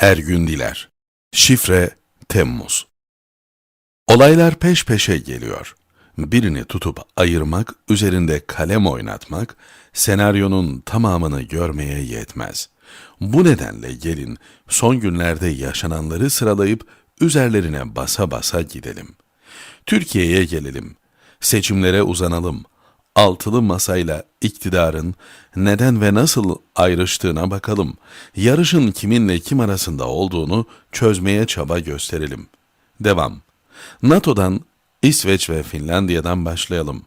Ergün Diler Şifre Temmuz Olaylar peş peşe geliyor. Birini tutup ayırmak, üzerinde kalem oynatmak, senaryonun tamamını görmeye yetmez. Bu nedenle gelin son günlerde yaşananları sıralayıp üzerlerine basa basa gidelim. Türkiye'ye gelelim. Seçimlere uzanalım. Altılı masayla iktidarın neden ve nasıl ayrıştığına bakalım. Yarışın kiminle kim arasında olduğunu çözmeye çaba gösterelim. Devam. NATO'dan, İsveç ve Finlandiya'dan başlayalım.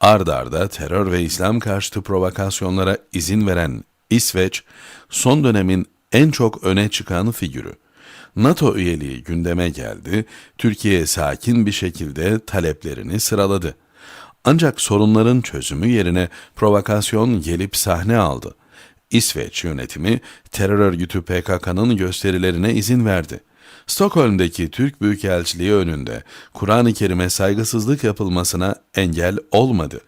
Ard arda terör ve İslam karşıtı provokasyonlara izin veren İsveç, son dönemin en çok öne çıkan figürü. NATO üyeliği gündeme geldi, Türkiye sakin bir şekilde taleplerini sıraladı. Ancak sorunların çözümü yerine provokasyon gelip sahne aldı. İsveç yönetimi terör örgütü PKK'nın gösterilerine izin verdi. Stockholm'deki Türk Büyükelçiliği önünde Kur'an-ı Kerim'e saygısızlık yapılmasına engel olmadı.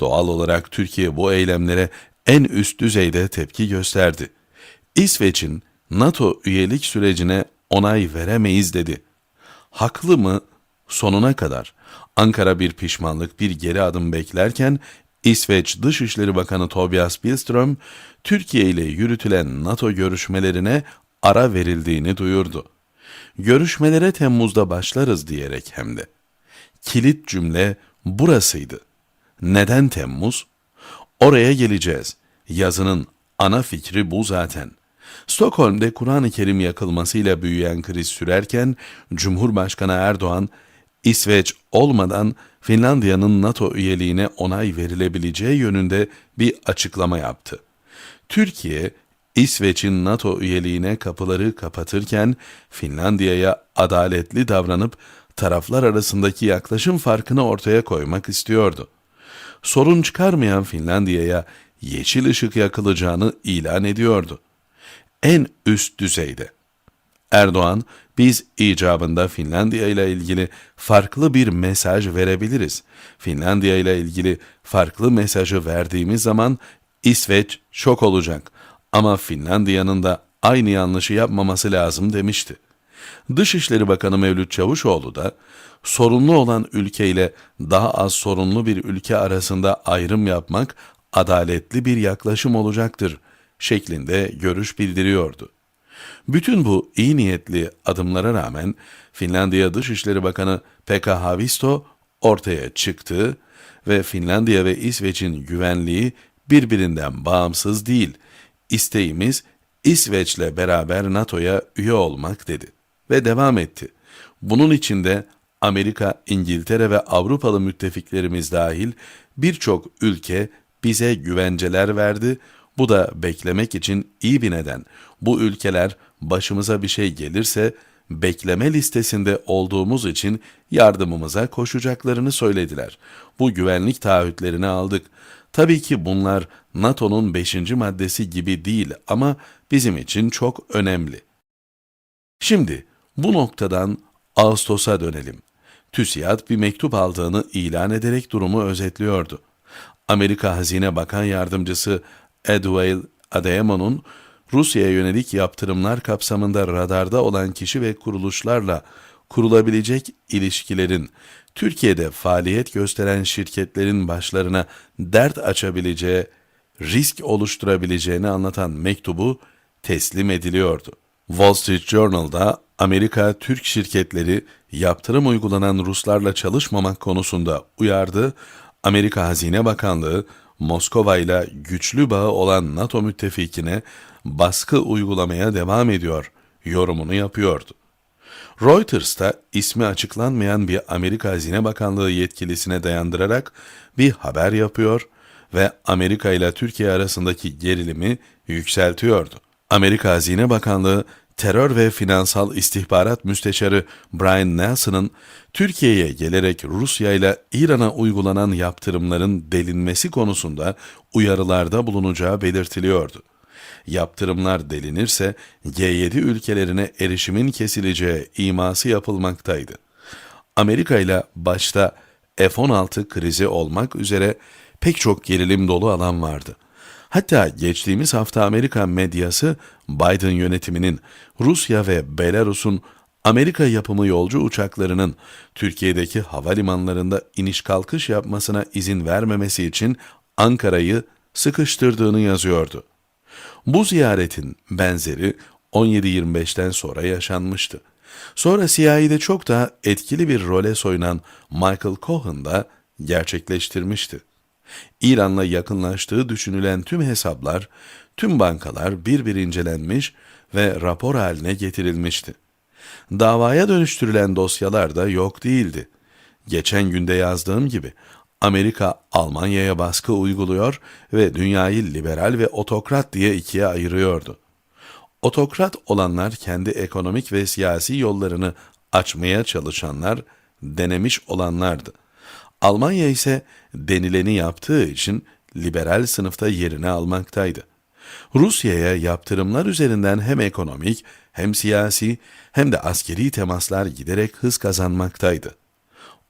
Doğal olarak Türkiye bu eylemlere en üst düzeyde tepki gösterdi. İsveç'in NATO üyelik sürecine onay veremeyiz dedi. Haklı mı? Sonuna kadar. Ankara bir pişmanlık, bir geri adım beklerken İsveç Dışişleri Bakanı Tobias Billström, Türkiye ile yürütülen NATO görüşmelerine ara verildiğini duyurdu. Görüşmelere Temmuz'da başlarız diyerek hem de. Kilit cümle burasıydı. Neden Temmuz? Oraya geleceğiz. Yazının ana fikri bu zaten. Stockholm'de Kur'an-ı Kerim yakılmasıyla büyüyen kriz sürerken Cumhurbaşkanı Erdoğan, İsveç olmadan Finlandiya'nın NATO üyeliğine onay verilebileceği yönünde bir açıklama yaptı. Türkiye, İsveç'in NATO üyeliğine kapıları kapatırken Finlandiya'ya adaletli davranıp taraflar arasındaki yaklaşım farkını ortaya koymak istiyordu. Sorun çıkarmayan Finlandiya'ya yeşil ışık yakılacağını ilan ediyordu. En üst düzeyde. Erdoğan, biz icabında Finlandiya ile ilgili farklı bir mesaj verebiliriz. Finlandiya ile ilgili farklı mesajı verdiğimiz zaman İsveç şok olacak ama Finlandiya'nın da aynı yanlışı yapmaması lazım demişti. Dışişleri Bakanı Mevlüt Çavuşoğlu da sorunlu olan ülkeyle daha az sorunlu bir ülke arasında ayrım yapmak adaletli bir yaklaşım olacaktır şeklinde görüş bildiriyordu. Bütün bu iyi niyetli adımlara rağmen Finlandiya Dışişleri Bakanı Pekka Haavisto ortaya çıktı ve Finlandiya ve İsveç'in güvenliği birbirinden bağımsız değil. İsteğimiz İsveç'le beraber NATO'ya üye olmak dedi ve devam etti. Bunun içinde Amerika, İngiltere ve Avrupalı müttefiklerimiz dahil birçok ülke bize güvenceler verdi. Bu da beklemek için iyi bir neden. Bu ülkeler başımıza bir şey gelirse bekleme listesinde olduğumuz için yardımımıza koşacaklarını söylediler. Bu güvenlik taahhütlerini aldık. Tabii ki bunlar NATO'nun 5. maddesi gibi değil ama bizim için çok önemli. Şimdi bu noktadan Ağustos'a dönelim. TÜSİAD bir mektup aldığını ilan ederek durumu özetliyordu. Amerika Hazine Bakan Yardımcısı Edwale Adeyemo'nun Rusya'ya yönelik yaptırımlar kapsamında radarda olan kişi ve kuruluşlarla kurulabilecek ilişkilerin Türkiye'de faaliyet gösteren şirketlerin başlarına dert açabileceği, risk oluşturabileceğini anlatan mektubu teslim ediliyordu. Wall Street Journal'da Amerika Türk şirketleri yaptırım uygulanan Ruslarla çalışmamak konusunda uyardı. Amerika Hazine Bakanlığı Moskova ile güçlü bağı olan NATO müttefikine baskı uygulamaya devam ediyor yorumunu yapıyordu. Reuters da ismi açıklanmayan bir Amerika Hazine Bakanlığı yetkilisine dayandırarak bir haber yapıyor ve Amerika ile Türkiye arasındaki gerilimi yükseltiyordu. Amerika Hazine Bakanlığı Terör ve Finansal İstihbarat Müsteşarı Brian Nelson'ın Türkiye'ye gelerek Rusya ile İran'a uygulanan yaptırımların delinmesi konusunda uyarılarda bulunacağı belirtiliyordu. Yaptırımlar delinirse G7 ülkelerine erişimin kesileceği iması yapılmaktaydı. Amerika ile başta F-16 krizi olmak üzere pek çok gerilim dolu alan vardı. Hatta geçtiğimiz hafta Amerikan medyası Biden yönetiminin Rusya ve Belarus'un Amerika yapımı yolcu uçaklarının Türkiye'deki havalimanlarında iniş kalkış yapmasına izin vermemesi için Ankara'yı sıkıştırdığını yazıyordu. Bu ziyaretin benzeri 17-25'ten sonra yaşanmıştı. Sonra CIA'de çok daha etkili bir role soyunan Michael Cohen da gerçekleştirmişti. İran'la yakınlaştığı düşünülen tüm hesaplar, tüm bankalar bir bir incelenmiş ve rapor haline getirilmişti. Davaya dönüştürülen dosyalar da yok değildi. Geçen günde yazdığım gibi Amerika Almanya'ya baskı uyguluyor ve dünyayı liberal ve otokrat diye ikiye ayırıyordu. Otokrat olanlar kendi ekonomik ve siyasi yollarını açmaya çalışanlar, denemiş olanlardı. Almanya ise denileni yaptığı için liberal sınıfta yerini almaktaydı. Rusya'ya yaptırımlar üzerinden hem ekonomik hem siyasi hem de askeri temaslar giderek hız kazanmaktaydı.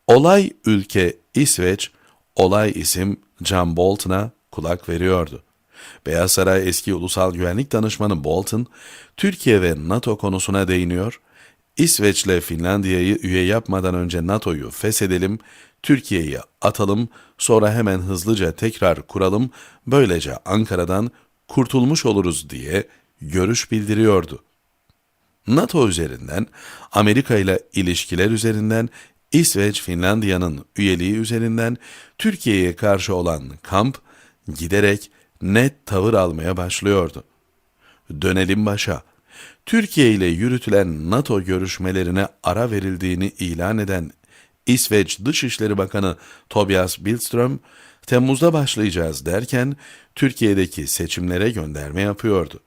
Olay ülke İsveç, olay isim John Bolton'a kulak veriyordu. Beyaz Saray eski ulusal güvenlik danışmanı Bolton, Türkiye ve NATO konusuna değiniyor, İsveç'le Finlandiya'yı üye yapmadan önce NATO'yu feshedelim, Türkiye'yi atalım, sonra hemen hızlıca tekrar kuralım, böylece Ankara'dan kurtulmuş oluruz diye görüş bildiriyordu. NATO üzerinden, Amerika ile ilişkiler üzerinden, İsveç, Finlandiya'nın üyeliği üzerinden Türkiye'ye karşı olan kamp giderek net tavır almaya başlıyordu. Dönelim başa. Türkiye ile yürütülen NATO görüşmelerine ara verildiğini ilan eden İsveç Dışişleri Bakanı Tobias Billström, Temmuz'da başlayacağız derken Türkiye'deki seçimlere gönderme yapıyordu.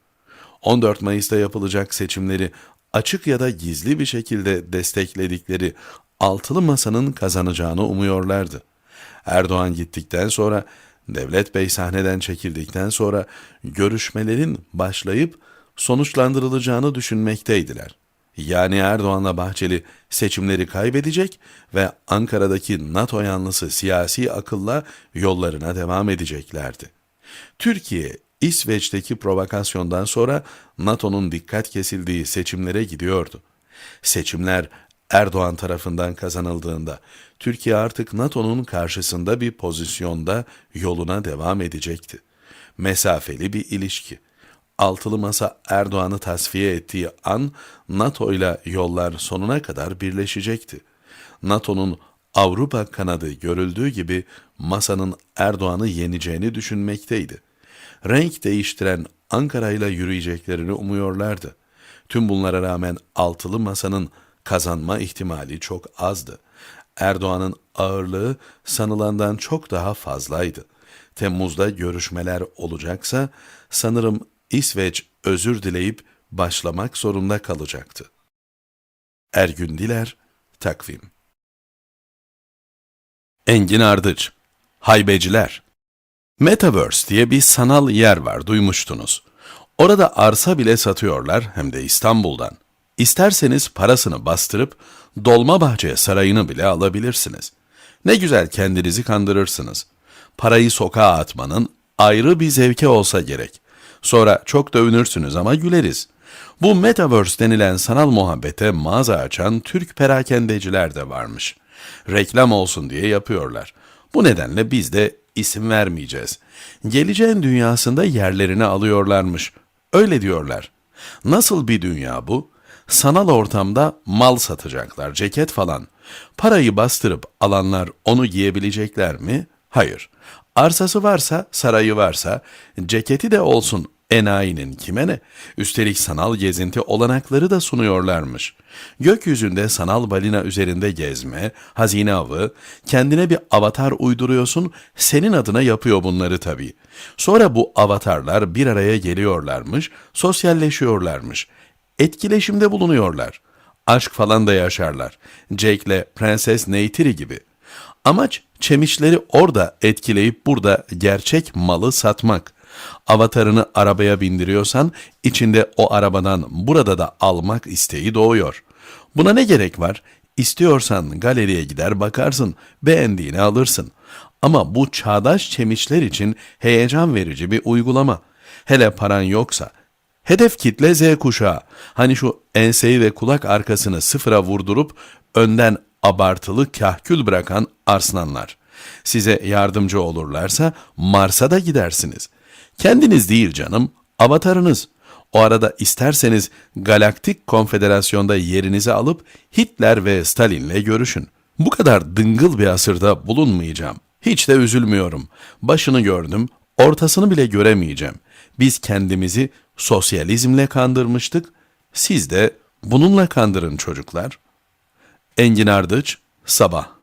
14 Mayıs'ta yapılacak seçimleri açık ya da gizli bir şekilde destekledikleri altılı masanın kazanacağını umuyorlardı. Erdoğan gittikten sonra, Devlet Bey sahneden çekildikten sonra görüşmelerin başlayıp sonuçlandırılacağını düşünmekteydiler. Yani Erdoğan'la Bahçeli seçimleri kaybedecek ve Ankara'daki NATO yanlısı siyasi akılla yollarına devam edeceklerdi. Türkiye, İsveç'teki provokasyondan sonra NATO'nun dikkat kesildiği seçimlere gidiyordu. Seçimler Erdoğan tarafından kazanıldığında Türkiye artık NATO'nun karşısında bir pozisyonda yoluna devam edecekti. Mesafeli bir ilişki. Altılı Masa Erdoğan'ı tasfiye ettiği an NATO ile yollar sonuna kadar birleşecekti. NATO'nun Avrupa kanadı görüldüğü gibi masanın Erdoğan'ı yeneceğini düşünmekteydi. Renk değiştiren Ankara ile yürüyeceklerini umuyorlardı. Tüm bunlara rağmen altılı masanın kazanma ihtimali çok azdı. Erdoğan'ın ağırlığı sanılandan çok daha fazlaydı. Temmuz'da görüşmeler olacaksa sanırım İsveç özür dileyip başlamak zorunda kalacaktı. Ergün Diler, Takvim Engin Ardıç, Haybeciler Metaverse diye bir sanal yer var, duymuştunuz. Orada arsa bile satıyorlar hem de İstanbul'dan. İsterseniz parasını bastırıp Dolmabahçe Sarayı'nı bile alabilirsiniz. Ne güzel kendinizi kandırırsınız. Parayı sokağa atmanın ayrı bir zevke olsa gerek. Sonra çok da övünürsünüz ama güleriz. Bu Metaverse denilen sanal muhabbete mağaza açan Türk perakendeciler de varmış. Reklam olsun diye yapıyorlar. Bu nedenle biz de isim vermeyeceğiz. Geleceğin dünyasında yerlerini alıyorlarmış. Öyle diyorlar. Nasıl bir dünya bu? Sanal ortamda mal satacaklar, ceket falan. Parayı bastırıp alanlar onu giyebilecekler mi? Hayır. Arsası varsa, sarayı varsa, ceketi de olsun enayinin kime ne? Üstelik sanal gezinti olanakları da sunuyorlarmış. Gökyüzünde sanal balina üzerinde gezme, hazine avı, kendine bir avatar uyduruyorsun, senin adına yapıyor bunları tabii. Sonra bu avatarlar bir araya geliyorlarmış, sosyalleşiyorlarmış. Etkileşimde bulunuyorlar. Aşk falan da yaşarlar. Jake'le Prenses Neytiri gibi. Amaç çemişleri orada etkileyip burada gerçek malı satmak. Avatarını arabaya bindiriyorsan içinde o arabadan burada da almak isteği doğuyor. Buna ne gerek var? İstiyorsan galeriye gider bakarsın, beğendiğini alırsın. Ama bu çağdaş çemişler için heyecan verici bir uygulama. Hele paran yoksa. Hedef kitle Z kuşağı. Hani şu enseyi ve kulak arkasını sıfıra vurdurup önden abartılı kahkül bırakan arslanlar. Size yardımcı olurlarsa Mars'a da gidersiniz. Kendiniz değil canım, avatarınız. O arada isterseniz Galaktik Konfederasyon'da yerinizi alıp Hitler ve Stalin'le görüşün. Bu kadar dıngıl bir asırda bulunmayacağım. Hiç de üzülmüyorum. Başını gördüm, ortasını bile göremeyeceğim. Biz kendimizi sosyalizmle kandırmıştık. Siz de bununla kandırın çocuklar. Engin Ardıç, Sabah